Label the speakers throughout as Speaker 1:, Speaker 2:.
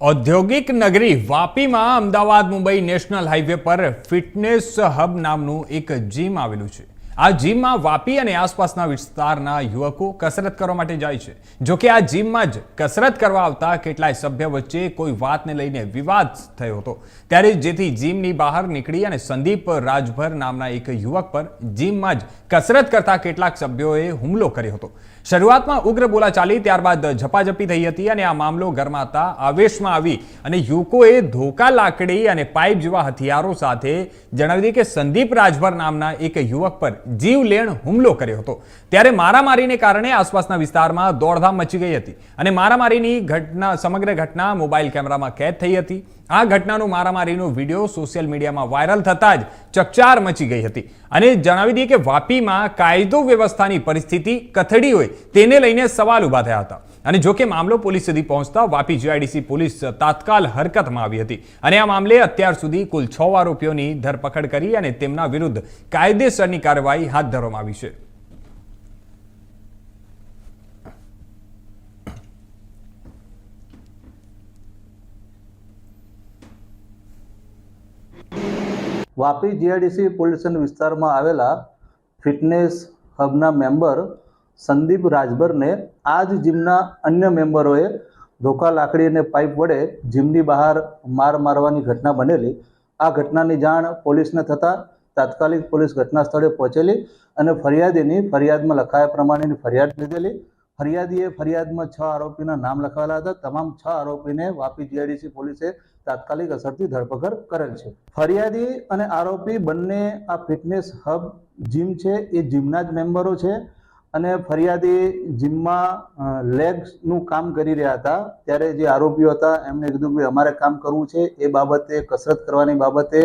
Speaker 1: ઔદ્યોગિક નગરી વાપીમાં અમદાવાદ મુંબઈ નેશનલ હાઈવે પર ફિટનેસ હબ નામનું એક જીમ આવેલું છે. આ જીમમાં વાપી અને આસપાસના વિસ્તારના યુવકો કસરત કરવા માટે જાય છે. જોકે આ જીમમાં જ કસરત કરવા આવતા કેટલાય સભ્ય વચ્ચે કોઈ વાતને લઈને વિવાદ થયો હતો. ત્યારે જેથી જીમની બહાર નીકળી અને સંદીપ રાજભર નામના એક યુવક પર જીમમાં જ કસરત કરતા કેટલાક સભ્યોએ હુમલો કર્યો હતો. શરૂઆતમાં ઉગ્ર બોલાચાલી, ત્યારબાદ ઝપાઝપી થઈ હતી અને આ મામલો ગરમાતા આવેશમાં આવી અને યુવકોએ ધોકા, લાકડી અને પાઇપ જેવા હથિયારો સાથે જણાવી દીધી કે સંદીપ રાજભર નામના એક યુવક પર જીવલેણ હુમલો કર્યો હતો. ત્યારે મારામારીને કારણે આસપાસના વિસ્તારમાં દોડધામ મચી ગઈ હતી અને મારામારીની ઘટના, સમગ્ર ઘટના મોબાઈલ કેમેરામાં કેદ થઈ હતી. આ ઘટનાનો મારામારીનો વીડિયો સોશિયલ મીડિયામાં વાયરલ થતાં જ ચકચાર મચી ગઈ હતી. અને જણાવી દઈએ કે વાપીમાં કાયદો વ્યવસ્થાની પરિસ્થિતિ કથળી હોય તેને લઈને સવાલ ઊભા થયા હતા. અને જોકે મામલો પોલીસ સુધી પહોંચતા વાપી જીઆઈડીસી પોલીસ તાત્કાલ હરકતમાં આવી હતી. અને આ મામલે અત્યાર સુધી કુલ છ આરોપીઓની ધરપકડ કરી અને તેમના વિરુદ્ધ કાયદેસરની કાર્યવાહી હાથ ધરવામાં આવી છે.
Speaker 2: વાપી જીઆઈડીસી પોલીસ વિસ્તારમાં આવેલા ફિટનેસ હબના મેમ્બર સંદીપ રાજભરને આ જ જીમના અન્ય મેમ્બરોએ ધોકા લાકડી અને પાઇપ વડે જીમની બહાર માર મારવાની ઘટના બનેલી. આ ઘટનાની જાણ પોલીસને થતાં તાત્કાલિક પોલીસ ઘટના સ્થળે પહોંચેલી અને ફરિયાદીની ફરિયાદમાં લખાયા પ્રમાણેની ફરિયાદ લીધેલી. ફરિયાદીએ ફરિયાદમાં છ આરોપીના નામ લખાવેલા હતા. તમામ છ આરોપીને વાપી જીઆઈડીસી પોલીસે તાત્કાલિક અસરથી ધરપકડ કરેલ છે. ફરિયાદી અને આરોપી બંને આ ફિટનેસ હબ જીમ છે. એ જીમના જ મેમ્બરો છે. અને ફરિયાદી જીમમાં લેગ્સનું કામ કરી રહ્યા હતા. ત્યારે જે આરોપીઓ હતા, એમને કીધું કે અમારે કામ કરવું છે. એ બાબતે, કસરત કરવાની બાબતે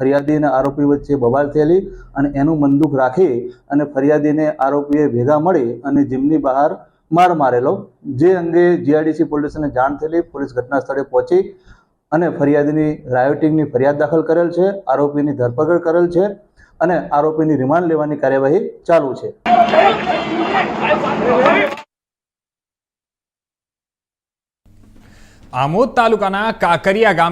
Speaker 2: ફરિયાદી અને આરોપી વચ્ચે બબાલ થયેલી અને એનું બંદૂક રાખી અને ફરિયાદીને આરોપીએ ભેગા મળી અને જીમની બહાર માર મારેલો. જે અંગે જીઆઈડીસી પોલીસને જાણ થયેલી પોલીસ ઘટના સ્થળે પહોંચી અને ફરિયાદીની રાયોટિંગની ફરિયાદ દાખલ કરેલ છે. આરોપીની ધરપકડ કરેલ છે. અને આરોપીની રિમાન્ડ લેવાની કાર્યવાહી ચાલુ છે.
Speaker 1: આમોદ તાલુકાના કાકરિયા ગામ